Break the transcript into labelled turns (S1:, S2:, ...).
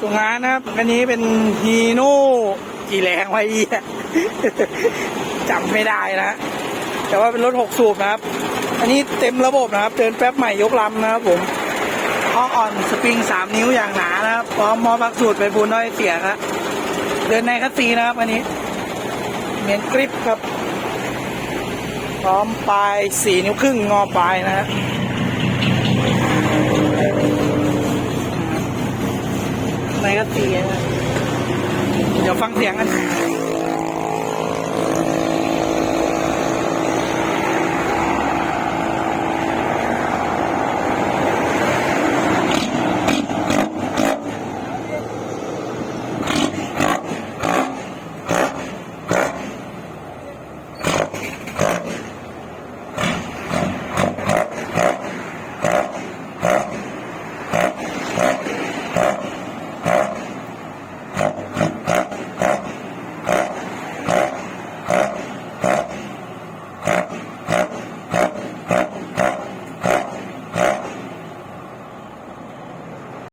S1: ส่วนงานนะครับอันนี้เป็นฮีโน่กี่แรงไว้อีจำไม่ได้นะแต่ว่าเป็นรถหกสูบนะครับ อันนี้เต็มระบบนะครับ เดินแป๊บใหม่ยกลำนะครับผมข้ออ่อนสปริงสามนิ้วอย่างหนานะครับพร้อมมอพักสูตรเป็นปูนน้อยเสียครับเดินในคัสซีนะครับ อันนี้เมนกริปครับ พร้อมปลายสี่นิ้วครึ่งงอปลายนะฮะ ในก็ตีเดี๋ยวฟังเสียงกัน